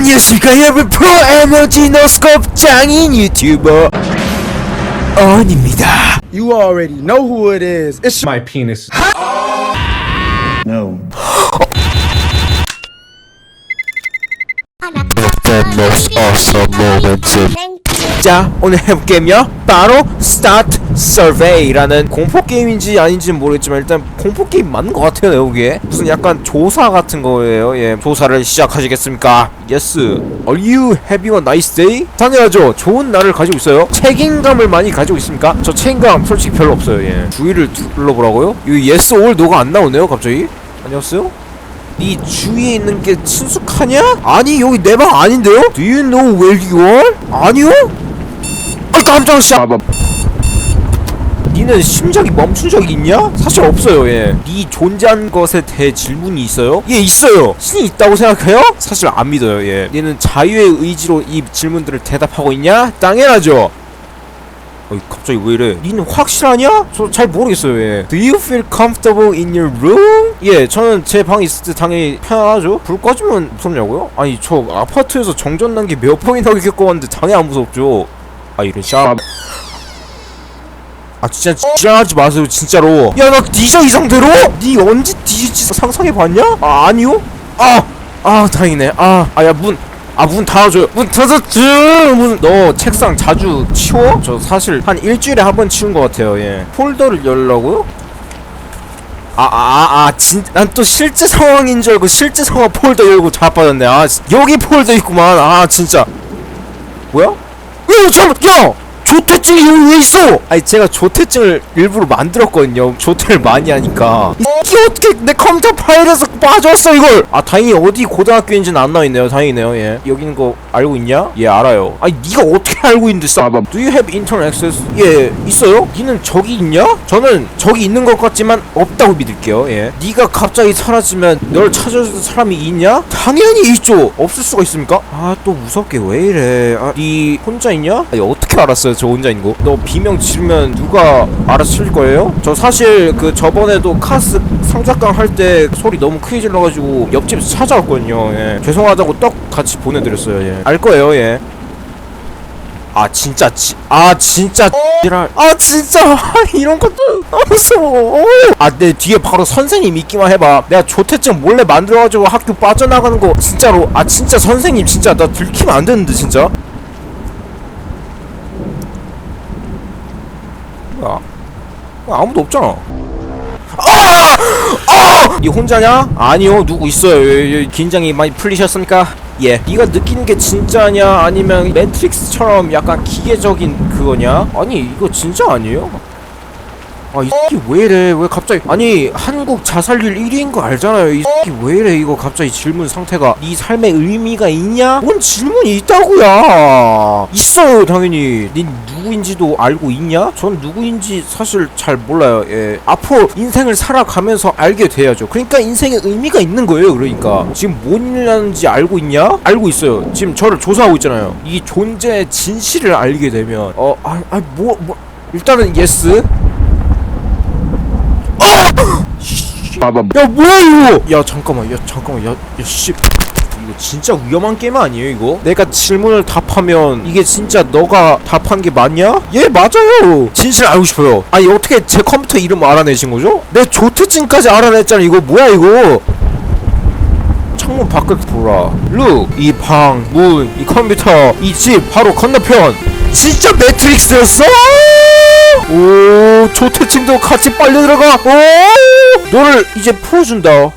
안녕하십니까 여러분 프로 에너지 노스컵 장인 유튜버 언입니다 You already know who it is. It's my penis. No. The most awesome moments 자 오늘 해볼 게임이요. 바로 스타트 서베이라는 공포 게임인지 아닌지는 모르겠지만 일단 공포 게임 맞는 것 같아요 내보기에. 무슨 약간 조사 같은 거예요? 예 조사를 시작하시겠습니까? 예스 Are you having a nice day? 당연하죠. 좋은 날을 가지고 있어요. 책임감을 많이 가지고 있습니까? 저 책임감 솔직히 별로 없어요 예. 주위를 둘러보라고요? 이 yes or no가 안 나오네요 갑자기. 안녕하세요 네 주위에 있는 게 친숙하냐? 아니 여기 내 방 아닌데요? Do you know where you are? 아니요? 아 깜짝이야 씨. 니는 심장이 멈춘 적이 있냐? 사실 없어요 예. 네 존재한 것에 대해 질문이 있어요? 예 있어요 신이 있다고 생각해요? 사실 안 믿어요 예. 얘는 자유의 의지로 이 질문들을 대답하고 있냐? 당연하죠 어이 갑자기 왜 이래 니는 확실하냐? 저 잘 모르겠어요 예. Do you feel comfortable in your room? 예 저는 제 방에 있을 때 당연히 편하죠 불 꺼지면 무섭냐고요? 아니 저 아파트에서 정전 난 게 몇 번이나 겪어봤는데 당연히 안 무섭죠 아 이런 샵 아 진짜 지랄하지 마세요 진짜로 야 나 뒤져 이 상태로? 니 언제 뒤질지 상상해봤냐? 아 아니요? 아! 아 다행이네 아아야문 아 문 닫아줘요. 문 닫아줘 문너 책상 자주 치워? 저 사실 한 일주일에 한 번 치운 것 같아요 예. 폴더를 열라고요? 아아또 실제 상황인 줄 알고 실제 상황 폴더 열고 자빠졌네. 아 씨, 여기 폴더 있구만. 아 진짜. 뭐야? 야 잠깐 야 조퇴증이 여기 왜 있어? 아니 제가 조퇴증을 일부러 만들었거든요. 조퇴를 많이 하니까. 이게 어떻게 내 컴퓨터 파일에서 빠졌어 이걸? 아 다행히 어디 고등학교인지는 안 나와있네요. 다행이네요. 예. 여기 있는 거 알고 있냐? 예 알아요 아니 네가 어떻게 알고 있는데 싸봐 Do you have internet access? 예 있어요? 니는 저기 있냐? 저는 저기 있는 것 같지만 없다고 믿을게요 예 네가 갑자기 사라지면 널 찾아줄 사람이 있냐? 당연히 있죠 없을 수가 있습니까? 아 또 무섭게 왜 이래 아 네 혼자 있냐? 아니 어떻게 알았어요 저 혼자 있는 거? 너 비명 지르면 누가 알아서 칠 거예요? 저 사실 그 저번에도 카스 상작강 할 때 소리 너무 크게 질러가지고 옆집에서 찾아왔거든요 예 죄송하다고 떡 같이 보내드렸어요 예알 거예요 예. 아 진짜 지, 아 진짜 지랄 아 진짜. 이런 것도 아, 무서워 아내 뒤에 바로 선생님 있기만 해봐. 내가 조퇴증 몰래 만들어가지고 학교 빠져나가는 거 진짜로 아 진짜 선생님 진짜 나 들키면 안 되는데 진짜. 뭐야? 어, 아무도 없잖아. 아! 아! 니 혼자냐? 아니요 누구 있어요? 긴장이 많이 풀리셨습니까? 예 네가 느끼는 게 진짜냐 아니면 매트릭스처럼 약간 기계적인 그거냐? 아니 이거 진짜 아니에요? 아, 이 새끼 왜 이래? 왜 갑자기 아니 한국 자살률 1위인 거 알잖아요. 이 새끼 왜 이래? 이거 갑자기 질문 상태가 네 삶에 의미가 있냐? 뭔 질문이 있다고야? 있어요, 당연히. 네 누구인지도 알고 있냐? 전 누구인지 사실 잘 몰라요. 예. 앞으로 인생을 살아가면서 알게 돼야죠. 그러니까 인생에 의미가 있는 거예요. 그러니까 지금 뭔 일하는지 알고 있냐? 알고 있어요. 지금 저를 조사하고 있잖아요. 이 존재의 진실을 알게 되면 어, 아, 아, 뭐, 뭐 일단은 예스. 야 뭐야 이거? 야 잠깐만. 야 잠깐만. 야야씨. 이거 진짜 위험한 게임 아니에요 이거? 내가 질문을 답하면 이게 진짜 너가 답한 게 맞냐? 예 맞아요. 진실 알고 싶어요. 아니 어떻게 제 컴퓨터 이름 알아내신 거죠? 내 조퇴증까지 알아냈잖아. 이거 뭐야 이거? 창문 밖을 보라. 룩 이 방, 문, 이 컴퓨터, 이 집 바로 건너편. 진짜 매트릭스였어? 오 조퇴증도 같이 빨려 들어가. 오! 너를 이제 풀어준다